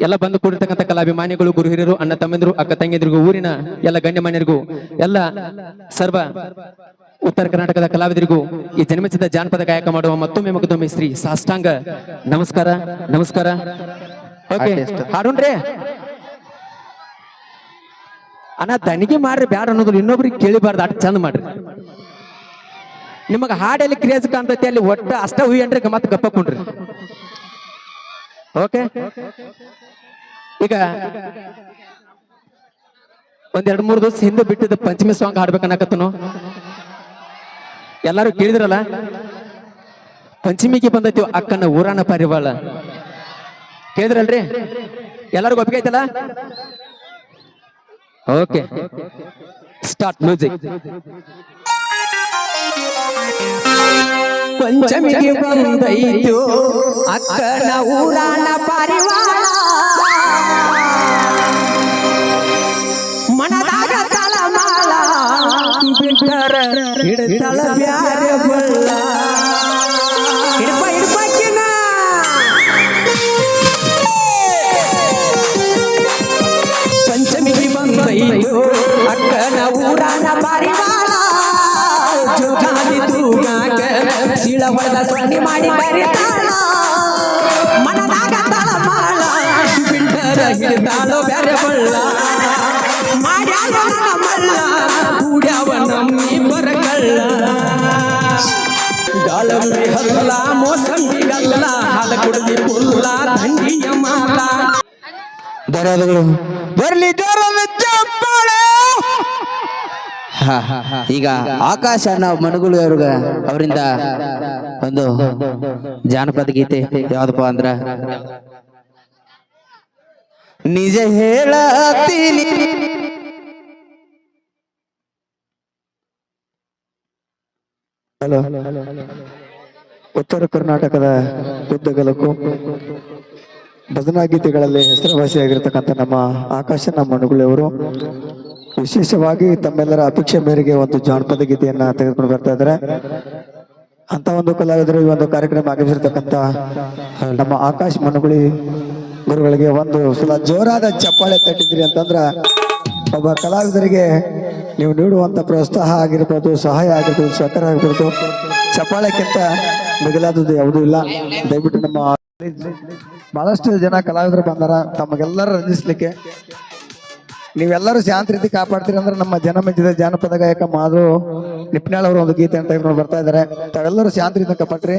ಎಲ್ಲ ಬಂದು ಕೂಡಿರ್ತಕ್ಕಂಥ ಕಲಾಭಿಮಾನಿಗಳು ಗುರು ಹಿರಿಯರು ಅಣ್ಣ ತಮ್ಮಂದಿರು ಅಕ್ಕ ತಂಗಿಯಂದಿರಿಗೂ ಊರಿನ ಎಲ್ಲ ಗಣ್ಯಮಾನ್ಯರಿಗೂ ಎಲ್ಲ ಸರ್ವ ಉತ್ತರ ಕರ್ನಾಟಕದ ಕಲಾವಿದರಿಗೂ ಈ ಜನ್ಮಿಸಿದ ಜಾನಪದ ಗಾಯಕ ಮಾಡುವ ಮತ್ತೊಮ್ಮೆ ಮಗದೊಮ್ಮೆ ಶ್ರೀ ಸಾಷ್ಟಾಂಗ ನಮಸ್ಕಾರ ನಮಸ್ಕಾರ. ಓಕೆ ಹಾಡುಣ್ರಿ. ಅಣ್ಣ ತನಿಗೆ ಮಾಡ್ರಿ ಬ್ಯಾಡ ಅನ್ನೋದು ಇನ್ನೊಬ್ರಿಗೆ ಕೇಳಿಬಾರ್ದು ಅಟ್ ಚಂದ ಮಾಡ್ರಿ. ನಿಮಗ ಹಾಡೆಲ್ಲಿ ಕ್ರೇಜ್ ಕಾಣ್ತೈತಿ ಅಲ್ಲಿ ಒಟ್ಟ ಅಷ್ಟ ಹುಯ್ಯನ್ರಿ ಅನ್ರಿ ಮತ್ತೆ ಗಪ್ಪ ಕುಂಡ್ರಿ. ಓಕೆ ಈಗ ಒಂದೆರಡು ಮೂರು ದಿವಸ ಹಿಂದೆ ಬಿಟ್ಟಿದ್ದ ಪಂಚಮಿ ಸಾಂಗ್ ಹಾಡ್ಬೇಕನ್ನಕತ್ತನು ಎಲ್ಲರೂ ಕೇಳಿದ್ರಲ್ಲ? ಪಂಚಮಿಗೆ ಬಂದೈತಿ ಅಕ್ಕನ ಊರಾನ ಪರಿವಾಳ. ಕೇಳಿದ್ರಲ್ರಿ? ಎಲ್ಲರಿಗೂ ಒಪ್ಪಿಗೆ ಐತಲ್ಲ? ಓಕೆ ಸ್ಟಾರ್ಟ್ ಮ್ಯೂಸಿಕ್ ಪಂಚಮಿಗೆ ಬಂದೈತು? ಅಕ್ಕನ ಊರಾನ ಪರಿವಾಳ ಹೊಡೆದ ಸೊನ್ನೆ ಮಾಡಿ ಕರಿತಾಳ ಮನದಾಗ ತಳಮಾಳ ಬಿಟ್ಟರ ಹಿಡಿತಾಳೋ ಬ್ಯಾರೆ ಬಳ್ಳ. ಬರ್ಲಿ ಹಾ, ಈಗ ಆಕಾಶ ನಾವು ಮಣಗುಳು ಅವ್ರಿಗ ಅವರಿಂದ ಒಂದು ಜಾನಪದ ಗೀತೆ ಯಾವ್ದಪ್ಪ ಅಂದ್ರ? ನಿಜ ಹೇಳತೀನಿ ಹಲೋ. ಉತ್ತರ ಕರ್ನಾಟಕದ ಉದ್ದಗಲಕ್ಕೂ ಭಜನಾ ಗೀತೆಗಳಲ್ಲಿ ಹೆಸರುವಾಸಿಯಾಗಿರ್ತಕ್ಕಂಥ ನಮ್ಮ ಆಕಾಶ ನಮ್ಮ ಮಣಗುಳಿಯವರು ವಿಶೇಷವಾಗಿ ತಮ್ಮೆಲ್ಲರ ಅಪೇಕ್ಷೆ ಮೇರೆಗೆ ಒಂದು ಜಾನಪದ ಗೀತೆಯನ್ನ ತೆಗೆದುಕೊಂಡು ಬರ್ತಾ ಇದ್ದಾರೆ. ಅಂತ ಒಂದು ಕಲಾವಿದರು ಈ ಒಂದು ಕಾರ್ಯಕ್ರಮ ಆಗಮಿಸಿರ್ತಕ್ಕಂಥ ನಮ್ಮ ಆಕಾಶ್ ಮನುಗುಳಿ ಗುರುಗಳಿಗೆ ಒಂದು ಸಲ ಜೋರಾದ ಚಪ್ಪಾಳೆ ತಟ್ಟಿದ್ರಿ ಅಂತಂದ್ರ ಒಬ್ಬ ಕಲಾವಿದರಿಗೆ ನೀವು ನೀಡುವಂತ ಪ್ರೋತ್ಸಾಹ ಆಗಿರ್ಬೋದು, ಸಹಾಯ ಆಗಿರ್ಬೋದು, ಸಹಕಾರ ಆಗಿರ್ಬೋದು, ಚಪ್ಪಾಳೆಕ್ಕಿಂತ ಮಿಗಿಲಾದದ್ದು ಯಾವುದೂ ಇಲ್ಲ. ದಯವಿಟ್ಟು ನಮ್ಮ ಬಹಳಷ್ಟು ಜನ ಕಲಾವಿದರು ಬಂದಾರ ತಮಗೆಲ್ಲರೂ ರಂಜಿಸ್ಲಿಕ್ಕೆ ನೀವೆಲ್ಲರೂ ಶಾಂತ ರೀತಿ ಕಾಪಾಡ್ತೀರಿ ಅಂದ್ರೆ ನಮ್ಮ ಜನ ಮೆಚ್ಚಿದ ಜಾನಪದ ಗಾಯಕ ಮಾಧು ನಿಪ್ನಾಳ್ ಅವರು ಒಂದು ಗೀತೆ ಅಂತ ಬರ್ತಾ ಇದ್ದಾರೆ. ತಾವೆಲ್ಲರೂ ಶಾಂತ ರೀತಿ ಕಾಪಾಡ್ರಿ.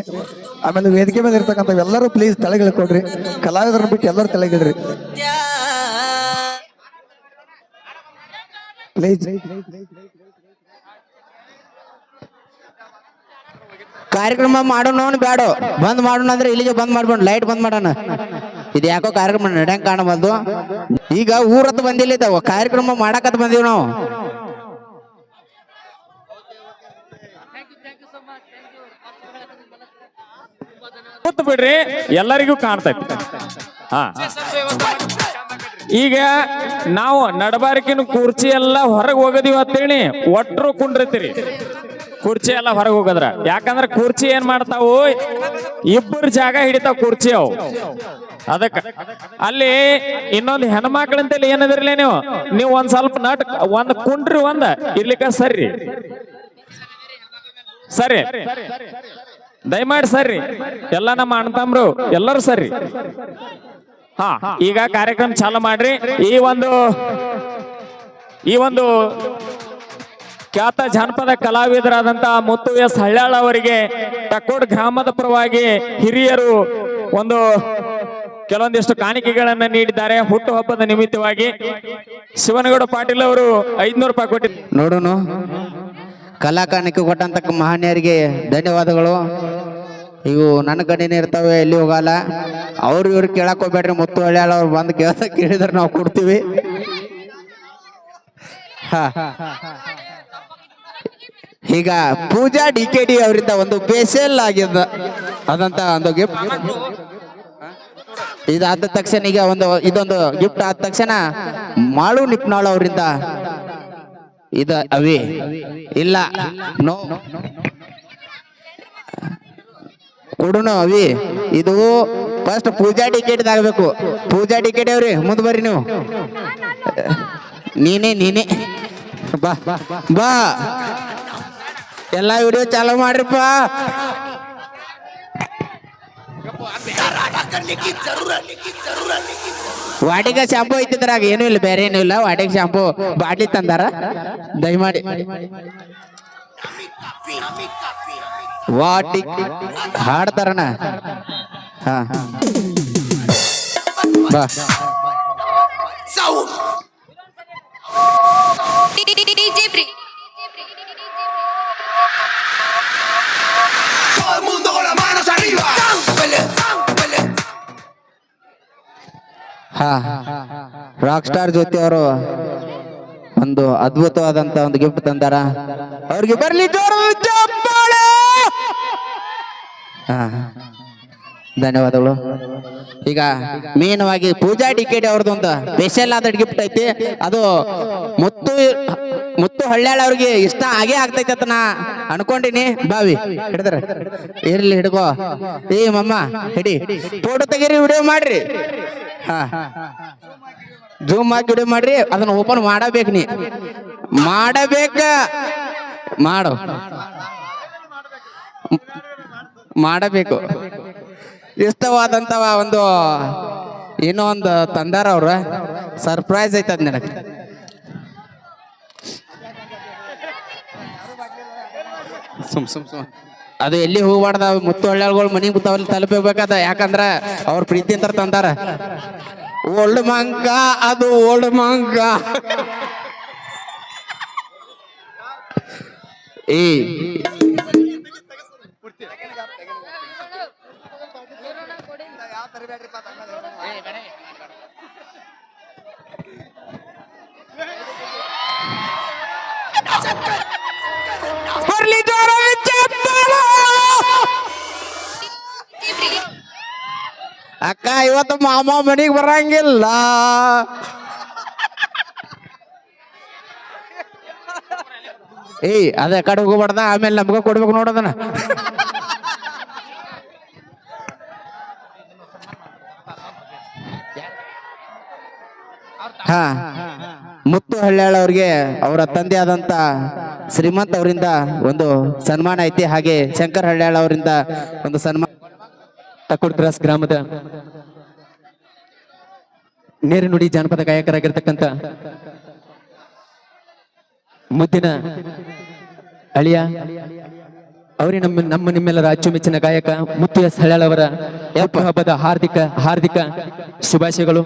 ಆಮೇಲೆ ವೇದಿಕೆ ಮೇಲೆ ಇರ್ತಕ್ಕಂಥ ಎಲ್ಲರೂ ಪ್ಲೀಸ್ ತಲೆಗಿಳ್ಕೊಡ್ರಿ ಕಲಾವಿದರನ್ನ ಬಿಟ್ಟು ಎಲ್ಲರೂ ತಲೆಗಿಡ್ರಿ. ಪ್ಲೀಸ್ ಕಾರ್ಯಕ್ರಮ ಮಾಡೋಣ ಬೇಡ. ಬಂದ್ ಮಾಡೋಣ ಅಂದ್ರೆ ಇಲ್ಲಿಗೆ ಬಂದ್ ಮಾಡ್ಬೋಣ ಲೈಟ್ ಬಂದ್ ಮಾಡೋಣ. ಇದು ಯಾಕೋ ಕಾರ್ಯಕ್ರಮ ನಡೆಯಂಗ್ ಕಾಣಬಂದು ಈಗ ಊರತ್ ಬಂದಿಲ್ಲ ಇದಾವ ಕಾರ್ಯಕ್ರಮ ಮಾಡಕತ್ ಬಂದೀವಿ ನಾವು. ಬಿಡ್ರಿ. ಎಲ್ಲರಿಗೂ ಕಾಣ್ತೈತಿ ಹಾ. ಈಗ ನಾವು ನಡಬಾರಕಿನ ಕುರ್ಚಿ ಎಲ್ಲ ಹೊರಗೆ ಹೋಗದಿವ ಅಂತೇಳಿ ಒಟ್ರು ಕುಂಡ್ರತಿರಿ. ಕುರ್ಚಿ ಎಲ್ಲ ಹೊರಗೆ ಹೋಗದ್ರ. ಯಾಕಂದ್ರ ಕುರ್ಚಿ ಏನ್ ಮಾಡ್ತಾವು? ಇಬ್ಬರು ಜಾಗ ಹಿಡಿತಾವ ಕುರ್ಚಿ ಅವು. ಅದಕ್ಕ ಅಲ್ಲಿ ಇನ್ನೊಂದು ಹೆಣ್ಮಕ್ಳಂತೇಳಿ ಏನದಿರ್ಲಿ ನೀವು? ನೀವು ಒಂದ್ ಸ್ವಲ್ಪ ನಾಟಕ ಒಂದ್ ಕುಂಡ್ರಿ ಒಂದ, ಇರ್ಲಿಕ್ಕ ಸರಿ ಸರಿ ದಯಮಾಡಿ ಸರಿ ಎಲ್ಲ ನಮ್ಮ ಅಣ್ಣತಮ್ರು ಎಲ್ಲರೂ ಸರಿ ಹಾ, ಈಗ ಕಾರ್ಯಕ್ರಮ ಚಾಲು ಮಾಡ್ರಿ. ಈ ಒಂದು ಈ ಒಂದು ಖ್ಯಾತ ಜಾನಪದ ಕಲಾವಿದರಾದಂತ ಮುತ್ತು ಎಸ್ ಹಳ್ಯಾಳ್ ಅವರಿಗೆ ಟಕೋಡ್ ಗ್ರಾಮದ ಪರವಾಗಿ ಹಿರಿಯರು ಒಂದು ಕೆಲವೊಂದಿಷ್ಟು ಕಾಣಿಕೆಗಳನ್ನ ನೀಡಿದ್ದಾರೆ. ಹುಟ್ಟುಹಬ್ಬದ ನಿಮಿತ್ತವಾಗಿ ಶಿವನಗೌಡ ಪಾಟೀಲ್ ಅವರು ಐದ್ನೂರು ರೂಪಾಯಿ ಕೊಟ್ಟಿದ್ದಾರೆ. ನೋಡೋಣ ಕಲಾಕಾರಣಿಕೆ ಕೊಟ್ಟಂತ ಮಹನೀಯರಿಗೆ ಧನ್ಯವಾದಗಳು. ಇವು ನನ್ನ ಕಡೆನೇ ಇರ್ತಾವೆ, ಎಲ್ಲಿ ಹೋಗಲ್ಲ. ಅವ್ರು ಇವ್ರು ಕೇಳಕ್ ಹೋಗ್ಬೇಡ್ರಿ, ಮುತ್ತು ಹಳ್ಯಾಳ ಅವ್ರು ಬಂದು ಕೇಳ ಕೇಳಿದ್ರೆ ನಾವು ಕೊಡ್ತೀವಿ. ಈಗ ಪೂಜಾ ಡಿ ಕೆ ಡಿ ಅವರಿಂದ ಒಂದು ಸ್ಪೆಷಲ್ ಆಗಿದ್ದ ಅದಂತ ಒಂದು ಗಿಫ್ಟ್ ಇದಾದ ತಕ್ಷಣ ಈಗ ಒಂದು, ಇದೊಂದು ಗಿಫ್ಟ್ ಆದ ತಕ್ಷಣ ಮಾಳು ನಿಪ್ನಾಳ್ ಅವರಿಂದ ಇದ ಅವಿ. ಇಲ್ಲ, ನೋ. ಕೊಡುನು ಅವಿ. ಇದು ಫಸ್ಟ್ ಪೂಜಾ ಟಿಕೆಟ್ ಆಗಬೇಕು ಪೂಜಾ ಟಿಕೆಟ್ ಅವ್ರಿ, ಮುಂದ್ ಬರ್ರಿ ನೀವು. ನೀನೇ ನೀನೇ. ಬಾ ಬಾ. ಎಲ್ಲಾ ವಿಡಿಯೋ ಚಾಲೂ ಮಾಡ್ರಿಪ್ಪ. ವಾಟಿಗ ಶಾಂಪೂ ಐತಿದ್ರಾಗ ಏನೂ ಇಲ್ಲ ಬೇರೆ ಏನೂ ಇಲ್ಲ. ವಾಡಿಗ ಶಾಂಪೂ ಬಾಟ್ಲಿ ತಂದಾರ. ದಯಮಾಡಿ. ವಾಟಿ ಹಾಡ್ತಾರಣ. ಹಾ. ಬಾ. DJ ರಾಕ್ ಸ್ಟಾರ್ ಜೊತೆ ಅವರು ಒಂದು ಅದ್ಭುತವಾದಂತ ಒಂದು ಗಿಫ್ಟ್ ತಂದಾರ. ಅವ್ರಿಗೆ ಬರ್ಲಿ ಧನ್ಯವಾದಗಳು. ಈಗ ಮೇನವಾಗಿ ಪೂಜಾ ಟಿಕೆಟ್ ಅವ್ರದ್ದೊಂದು ಸ್ಪೆಷಲ್ ಆದ ಗಿಫ್ಟ್ ಐತಿ. ಅದು ಮುತ್ತು ಮುತ್ತು ಹೊಳ್ಳ್ಯಾಳ ಅವ್ರಿಗೆ ಇಷ್ಟ ಆಗೇ ಆಗ್ತೈತೆ ಅಂತ ನಾ ಅನ್ಕೊಂಡಿನಿ. ಬಾವಿ, ಹಿಡಿದ್ರೆ. ಇರ್ಲಿ, ಹಿಡ್ಕೋ. ಏ, ಮಮ್ಮ, ಹಿಡಿ. ಫೋಟೋ ತೆಗೀರಿ, ವಿಡಿಯೋ ಮಾಡ್ರಿ. ಹಾ. ಜೂಮ್ ಹಾಕಿ ವಿಡಿಯೋ ಮಾಡ್ರಿ, ಅದನ್ನ ಓಪನ್ ಮಾಡಬೇಕು ನೀ. ಮಾಡಬೇಕ. ಮಾಡು. ಮಾಡಬೇಕು. ಇಷ್ಟವಾದಂತವ ಒಂದು, ಏನೋ ಒಂದು ತಂದಾರ ಅವ್ರ. ಸರ್ಪ್ರೈಸ್ ಐತದ ನನಗೆ. ಸುಮ್ ಸುಮ್ ಸುಮ್. ಅದು ಎಲ್ಲಿ ಹೋಗ್ಬಾರ್ದ? ಮುತ್ತು ಹಳ್ಳಿಗಳ ಮನೆಗೆ ಅವ್ರಲ್ಲಿ ತಲುಪಬೇಕಾದ ಯಾಕಂದ್ರ ಅವ್ರ ಪ್ರೀತಿ ಅಂತ ತಂದಾರ. ಓಲ್ಡ್ ಮಂಗ ಅದು ಓಲ್ಡ್ ಮಂಗ. ಏ. ಬರ್ಲಿ ಜೋರ ಅಕ್ಕ, ಇವತ್ತು ಮಾಮ ಮನಿಗೆ ಬರಂಗಿಲ್ಲ. ಏಯ್, ಅದೇ ಕಡೆ ಹೋಗ್ಬಾರ್ದ ಆಮೇಲೆ ನಮ್ಗ ಕೊಡ್ಬೇಕು ನೋಡೋದನ ಹಾ, ಮುತ್ತು ಹಳ್ಳಿಯಾಳವ್ರಿಗೆ ಅವರ ತಂದೆ ಆದಂತ ಶ್ರೀಮಂತ್ ಅವರಿಂದ ಒಂದು ಸನ್ಮಾನ ಐತಿ. ಹಾಗೆ ಶಂಕರ್ ಹಳ್ಳ್ಯಾಳ ಅವರಿಂದ ಒಂದು ಸನ್ಮಾನ ತಕೋಡ್ ಕ್ರಾಸ್ ಗ್ರಾಮದ ನೇರ ನುಡಿ ಜಾನಪದ ಗಾಯಕರಾಗಿರ್ತಕ್ಕಂಥ ಮುದ್ದಿನ ಅಳಿಯ, ಅವರೇ ನಮ್ಮ ನಮ್ಮ ನಿಮ್ಮೆಲ್ಲರ ಅಚ್ಚುಮೆಚ್ಚಿನ ಗಾಯಕ ಮುತ್ತು ಎಸ್ ಹಳ್ಯಾಳವರ ಹಬ್ಬದ ಹಾರ್ದಿಕ ಹಾರ್ದಿಕ ಶುಭಾಶಯಗಳು.